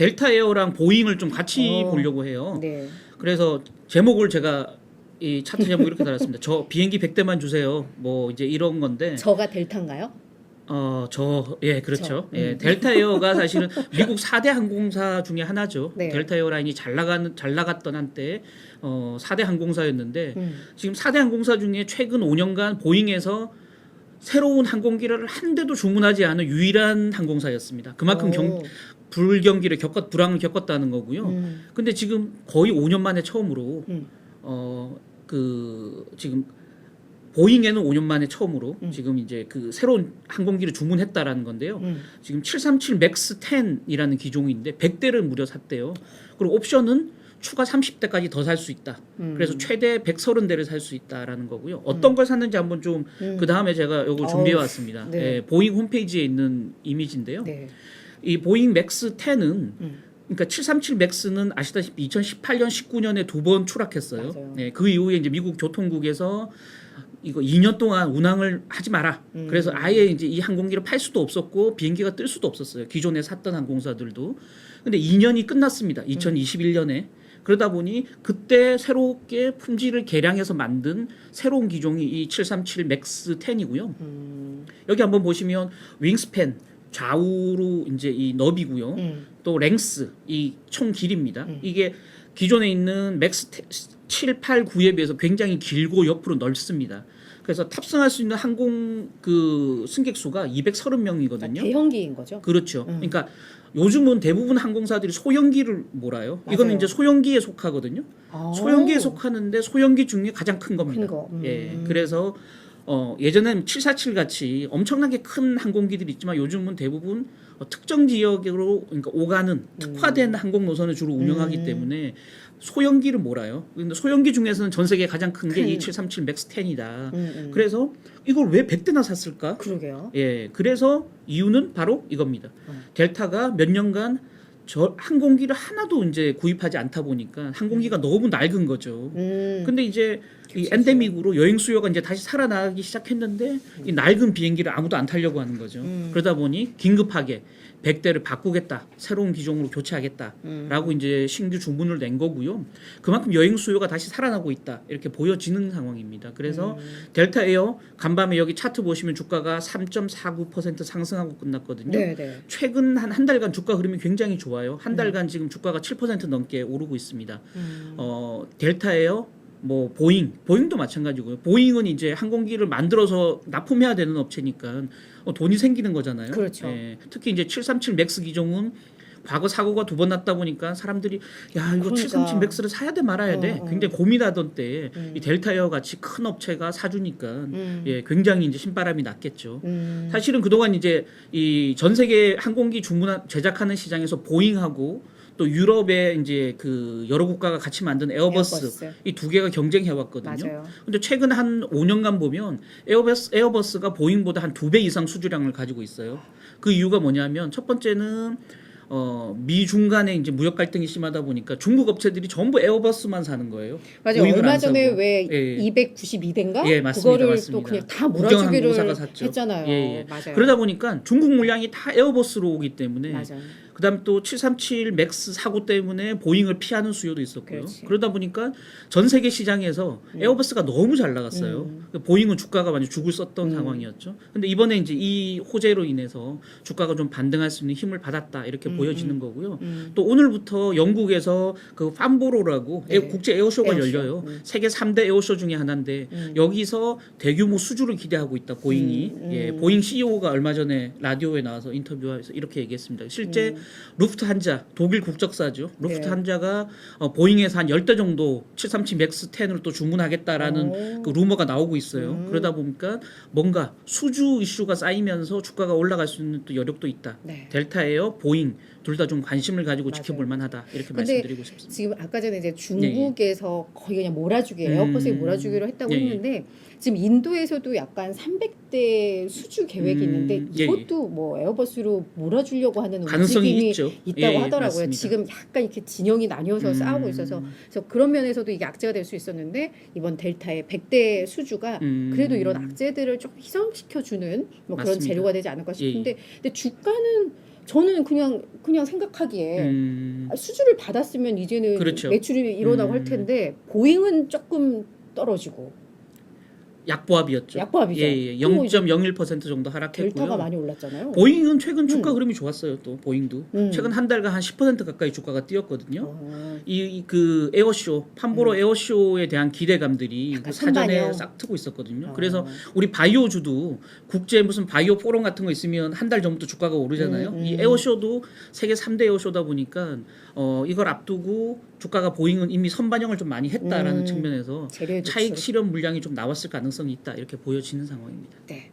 델타 에어랑 보잉을 좀 같이 어. 보려고 해요. 네. 그래서 제목을 제가 이 차트 제목 이렇게 달았습니다. 저 비행기 100대만 주세요. 뭐 이제 이런 건데 저가 델타인가요? 어, 저, 예, 그렇죠. 저, 예, 음. 델타 에어가 사실은 미국 4대 항공사 중에 하나죠. 네. 델타 에어라인이 잘 나가는, 잘 나갔던 한때, 어, 4대 항공사였는데, 음. 지금 4대 항공사 중에 최근 5년간 보잉에서 새로운 항공기를 한 대도 주문하지 않은 유일한 항공사였습니다. 그만큼 경, 오. 불경기를 겪었, 불황을 겪었다는 거고요. 음. 근데 지금 거의 5년 만에 처음으로, 음. 어, 그, 지금 보잉에는 5년 만에 처음으로 음. 지금 이제 그 새로운 항공기를 주문했다라는 건데요. 음. 지금 737 맥스 10이라는 기종인데 100대를 무려 샀대요. 그리고 옵션은 추가 30대까지 더 살 수 있다. 음. 그래서 최대 130대를 살 수 있다라는 거고요. 어떤 걸 샀는지 한번 좀그 음. 다음에 제가 이걸 어우, 준비해 왔습니다. 네. 예, 보잉 홈페이지에 있는 이미지인데요. 네. 이 보잉 맥스 10은 음. 그러니까 737 맥스는 아시다시피 2018년 19년에 두 번 추락했어요. 맞아요. 네, 그 이후에 이제 미국 교통국에서 이거 2년 동안 운항을 하지 마라. 음. 그래서 아예 이제 이 항공기를 팔 수도 없었고 비행기가 뜰 수도 없었어요. 기존에 샀던 항공사들도. 근데 2년이 끝났습니다. 2021년에. 그러다 보니 그때 새롭게 품질을 개량해서 만든 새로운 기종이 이 737 맥스 10이고요. 음. 여기 한번 보시면 윙스팬 좌우로 이제 이 너비고요. 음. 또 랭스 이 총 길이입니다. 음. 이게 기존에 있는 맥스 7, 8, 9에 비해서 굉장히 길고 옆으로 넓습니다. 그래서 탑승할 수 있는 항공 그 승객 수가 230명이거든요. 그러니까 대형기인 거죠. 그렇죠. 음. 그러니까 요즘은 대부분 항공사들이 소형기를 몰아요. 이거는 맞아요. 이제 소형기에 속하거든요. 아. 소형기에 속하는데 소형기 중에 가장 큰 겁니다. 큰 거. 음. 예. 그래서 어, 예전에는 747 같이 엄청나게 큰 항공기들이 있지만 요즘은 대부분 어, 특정 지역으로 그러니까 오가는 특화된 항공 노선을 주로 운영하기 음. 때문에 소형기를 몰아요. 근데 소형기 중에서는 전 세계 가장 큰 게 큰. 이737 맥스 10이다. 음, 음. 그래서 이걸 왜 100대나 샀을까? 그러게요. 예, 그래서 이유는 바로 이겁니다. 음. 델타가 몇 년간 저 항공기를 하나도 이제 구입하지 않다 보니까 항공기가 너무 낡은 거죠. 음. 근데 이제 이. 엔데믹으로 여행 수요가 이제 다시 살아나기 시작했는데 이 낡은 비행기를 아무도 안 타려고 하는 거죠. 음. 그러다 보니 긴급하게 100대를 바꾸겠다. 새로운 기종으로 교체하겠다라고 음. 이제 신규 주문을 낸 거고요. 그만큼 여행 수요가 다시 살아나고 있다. 이렇게 보여지는 상황입니다. 그래서 음. 델타 에어 간밤에 여기 차트 보시면 주가가 3.49% 상승하고 끝났거든요. 네, 네. 최근 한 한 달간 주가 흐름이 굉장히 좋 아요. 한 달간 지금 주가가 7% 넘게 오르고 있습니다. 음. 어, 델타 에어 뭐 보잉, 보잉도 마찬가지고요. 보잉은 이제 항공기를 만들어서 납품해야 되는 업체니까 어, 돈이 생기는 거잖아요. 그렇죠. 예, 특히 이제 737 맥스 기종은 과거 사고가 두 번 났다 보니까 사람들이 야 이거 그러니까. 737 맥스를 사야 돼 말아야 돼 어, 어. 굉장히 고민하던 때에 음. 이 델타 에어 같이 큰 업체가 사주니까 음. 예 굉장히 이제 신바람이 났겠죠. 음. 사실은 그동안 이제 이 전 세계 항공기 주문 제작하는 시장에서 보잉하고 또 유럽의 이제 그 여러 국가가 같이 만든 에어버스, 에어버스. 이 두 개가 경쟁해 왔거든요. 맞아요. 근데 최근 한 5년간 보면 에어버스 에어버스가 보잉보다 한 두 배 이상 수주량을 가지고 있어요. 그 이유가 뭐냐면 첫 번째는 어, 미중 간에 이제 무역 갈등이 심하다 보니까 중국 업체들이 전부 에어버스만 사는 거예요. 맞아요. 얼마 안 전에 사고. 왜 예. 292대인가? 예, 맞습니다. 그거를 맞습니다. 또 그냥 다 몰아주기를. 했잖아요. 예, 예. 맞아요. 그러다 보니까 중국 물량이 다 에어버스로 오기 때문에 맞아요. 그다음 또737 맥스 사고 때문에 보잉을 피하는 수요도 있었고요. 그렇지. 그러다 보니까 전 세계 시장에서 에어버스가 너무 잘 나갔어요. 음. 그 보잉은 주가가 완전 죽을 썼던 음. 상황이었죠. 근데 이번에 이제 이 호재로 인해서 주가가 좀 반등할 수 있는 힘을 받았다 이렇게 음, 보여지는 거고요. 음. 또 오늘부터 영국에서 그 판보로라고 네. 에어- 국제 에어쇼가 에어쇼. 열려요. 음. 세계 3대 에어쇼 중에 하나인데 음. 여기서 대규모 수주를 기대하고 있다 보잉이 음, 음. 예 보잉 CEO가 얼마 전에 라디오에 나와서 인터뷰에서 이렇게 얘기했습니다. 실제 음. 루프트한자 독일 국적사죠. 네. 루프트한자가 어, 보잉에서 한 10대 정도 737 맥스 10으로 또 주문하겠다라는 오. 그 루머가 나오고 있어요. 음. 그러다 보니까 뭔가 수주 이슈가 쌓이면서 주가가 올라갈 수 있는 또 여력도 있다. 네. 델타 에어, 보잉 둘 다 좀 관심을 가지고 맞아요. 지켜볼 만하다. 이렇게 근데 말씀드리고 싶습니다. 지금 아까 전에 이제 중국에서 거의 그냥 몰아주기 에어버스에 음. 몰아주기로 했다고 예, 예. 했는데 지금 인도에서도 약간 300대 수주 계획이 음, 있는데 예, 예. 이것도 뭐 에어버스로 몰아주려고 하는 가능성이 움직임이 있죠. 있다고 예, 하더라고요. 맞습니다. 지금 약간 이렇게 진영이 나뉘어서 음. 싸우고 있어서 그래서 그런 면에서도 이게 악재가 될 수 있었는데 이번 델타의 100대 수주가 음. 그래도 이런 악재들을 좀 희석시켜 주는 뭐 그런 맞습니다. 재료가 되지 않을까 예, 싶은데 근데 주가는 저는 그냥 그냥 생각하기에 음, 아, 수주를 받았으면 이제는 그렇죠. 매출이 일어나고 음. 할 텐데 보잉은 조금 떨어지고 약보합이었죠. 약보합이죠. 예, 예. 그리고 이제 0.01% 정도 하락했고요. 델타가 많이 올랐잖아요. 보잉은 최근 주가 음. 흐름이 좋았어요. 또 보잉도 음. 최근 한 달간 한 10% 가까이 주가가 뛰었거든요. 어, 이그 에어쇼 판보로 에어쇼에 대한 기대감들이 음. 그 사전에. 싹 트고 있었거든요. 어. 그래서 우리 바이오주도 국제 무슨 바이오 포럼 같은 거 있으면 한 달 전부터 주가가 오르잖아요. 음, 음. 이 에어쇼도 세계 3대 에어쇼다 보니까 어 이걸 앞두고 주가가 보잉은 이미 선반영을 좀 많이 했다라는 음. 측면에서 차익. 실현 물량이 좀 나왔을 가능성이 있다 이렇게 보여지는 상황입니다. 네.